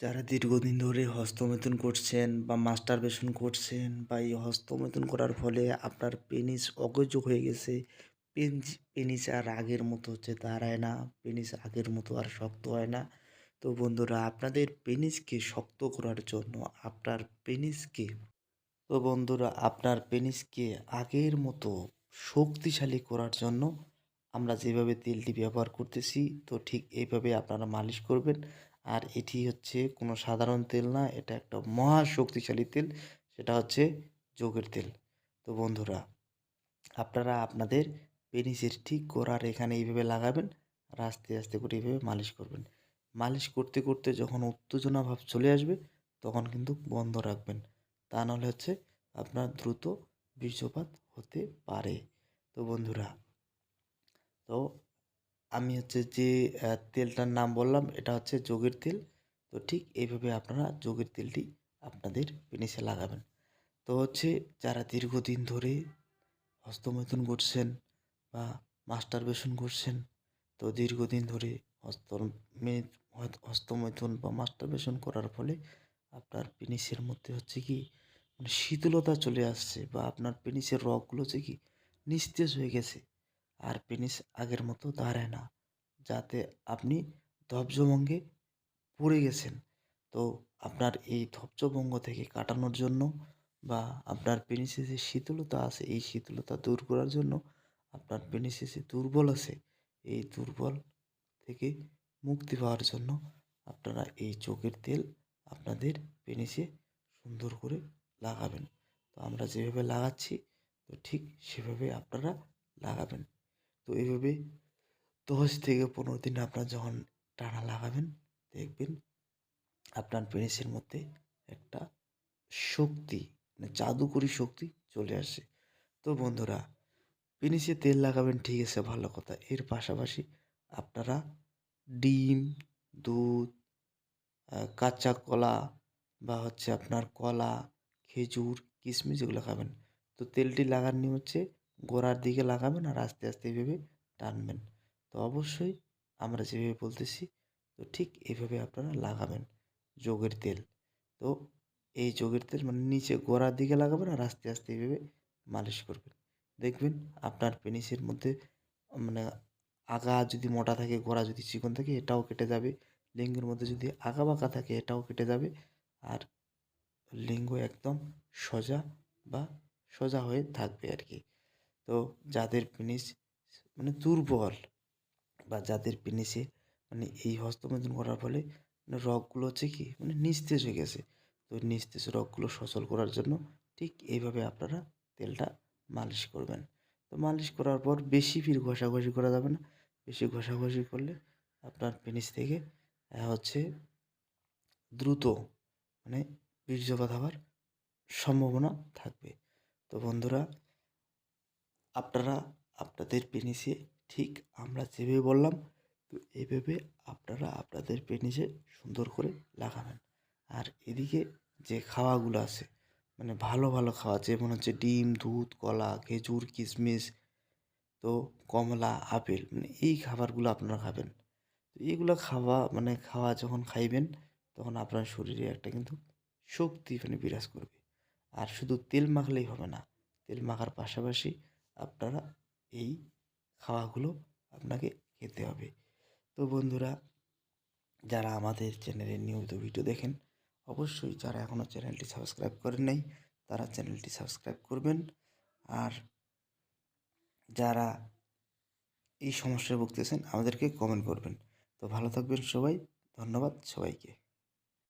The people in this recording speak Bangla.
যারা দীর্ঘদিন ধরে হস্তমৈথুন করছেন বা মাস্টারবেশন করছেন বা এই হস্তমৈথুন করার ফলে আপনার পেনিস অকেজো হয়ে গেছে পেনিস আর আগের মতো হচ্ছে দাঁড়ায় না পেনিস আগের মতো আর শক্ত হয় না। তো বন্ধুরা, আপনাদের পেনিসকে শক্ত করার জন্য আপনার পেনিসকে তো বন্ধুরা, আপনার পেনিসকে আগের মতো শক্তিশালী করার জন্য আমরা যেভাবে তেলটি ব্যবহার করতেছি, তো ঠিক এইভাবে আপনারা মালিশ করবেন। আর এটি হচ্ছে কোনো সাধারণ তেল না, এটা একটা মহা শক্তিশালী তেল, সেটা হচ্ছে যোগের তেল। তো বন্ধুরা, আপনারা আপনাদের পেনিসের ঠিক গোড়ার এখানে এইভাবে লাগাবেন আর আস্তে আস্তে করে এইভাবে মালিশ করবেন। মালিশ করতে করতে যখন উত্তেজনা ভাব চলে আসবে, তখন কিন্তু বন্ধ রাখবেন। তা নাহলে হচ্ছে আপনার দ্রুত বীর্যপাত হতে পারে। তো বন্ধুরা, তো আমি হচ্ছে যে তেলটার নাম বললাম, এটা হচ্ছে যোগের তেল। তো ঠিক এইভাবে আপনারা যোগের তেলটি আপনাদের পেনিসে লাগাবেন। তো হচ্ছে যারা দীর্ঘদিন ধরে হস্তমৈথুন করছেন বা মাস্টারবেশন করছেন তো দীর্ঘদিন ধরে হস্ত হস্তমৈথুন বা মাস্টারবেশন করার ফলে আপনার পেনিসের মধ্যে হচ্ছে কি মানে শীতলতা চলে আসছে বা আপনার পেনিসের রগগুলো হচ্ছে কি নিস্তেজ হয়ে গেছে। আর পেনিস আগের মতো দাঁড়ায় না। যাতে আপনি ধবজভঙ্গে পড়ে গেছেন। তো আপনার এই ধবজভঙ্গ থেকে কাটানোর জন্য বা আপনার পেনিসে যে শীতলতা আছে, এই শীতলতা দূর করার জন্য আপনার পেনিসে যে দুর্বল আছে, এই দুর্বল থেকে মুক্তি পাওয়ার জন্য আপনারা এই চোখের তেল আপনাদের পেনিসে সুন্দর করে লাগাবেন। তো আমরা যেভাবে লাগাচ্ছি, তো ঠিক সেভাবে আপনারা লাগাবেন। তো এইভাবে দশ থেকে পনেরো দিন আপনার যখন টানা লাগাবেন, দেখবেন আপনার পেনিসের মধ্যে একটা শক্তি মানে জাদুকরী শক্তি চলে আসে। তো বন্ধুরা পেনিসে তেল লাগাবেন, ঠিক আছে, ভালো কথা। এর পাশাপাশি আপনারা ডিম, দুধ কাঁচা কলা বা হচ্ছে আপনার কলা, খেজুর, কিশমিশ এগুলো খাবেন। তো তেলটি লাগার নিয়ম হচ্ছে গোড়ার দিকে লাগাবেন আর আস্তে আস্তে এইভাবে টানবেন। তো অবশ্যই আমরা যেভাবে বলতেছি, তো ঠিক এইভাবে আপনারা লাগাবেন যোগের তেল। তো এই যোগের তেল মানে নিচে গোড়ার দিকে লাগাবেন আর আস্তে আস্তে এইভাবে মালিশ করবেন। দেখবেন আপনার পেনিসের মধ্যে মানে আগা যদি মোটা থাকে, গোড়া যদি চিকন থাকে, এটাও কেটে যাবে। লিঙ্গের মধ্যে যদি আঁকা বাঁকা থাকে, এটাও কেটে যাবে। আর লিঙ্গ একদম সোজা বা সোজা হয়ে থাকবে আর কি। তো যাদের পেনিস মানে দুর্বল বা যাদের পেনিসে মানে এই হস্তমৈথুন করার ফলে মানে রগগুলো হচ্ছে কি মানে নিস্তেজ হয়ে গেছে। তো নিস্তেজ রগগুলো সচল করার জন্য ঠিক এইভাবে আপনারা তেলটা মালিশ করবেন। তো মালিশ করার পর বেশি ফির ঘষাঘষি করা যাবে না। বেশি ঘষাঘষি করলে আপনার পেনিস থেকে হচ্ছে দ্রুত মানে বীর্যপাত হওয়ার সম্ভাবনা থাকবে। তো বন্ধুরা আপনারা আপনাদের পেনিসে ঠিক আমরা যেভাবে বললাম, তো এইভাবে আপনারা আপনাদের পেনিসে সুন্দর করে লাগাবেন। আর এদিকে যে খাওয়াগুলো আছে মানে ভালো ভালো খাওয়া, যেমন হচ্ছে ডিম, দুধ, কলা, খেজুর, কিশমিশ, তো কমলা, আপেল মানে এই খাবারগুলো আপনারা খাবেন। তো এইগুলো খাওয়া মানে খাওয়া যখন খাইবেন, তখন আপনার শরীরে একটা কিন্তু শক্তি মানে বিরাজ করবে। আর শুধু তেল মাখলেই হবে না, তেল মাখার পাশাপাশি আপনারা এই খাওয়াগুলো আপনাকে খেতে হবে। তো বন্ধুরা, যারা আমাদের চ্যানেলে নিয়মিত ভিডিও দেখেন, অবশ্যই যারা এখনও চ্যানেলটি সাবস্ক্রাইব করেন নাই, তারা চ্যানেলটি সাবস্ক্রাইব করবেন। আর যারা এই সমস্যায় ভুগতেছেন, আমাদেরকে কমেন্ট করবেন। তো ভালো থাকবেন সবাই, ধন্যবাদ সবাইকে।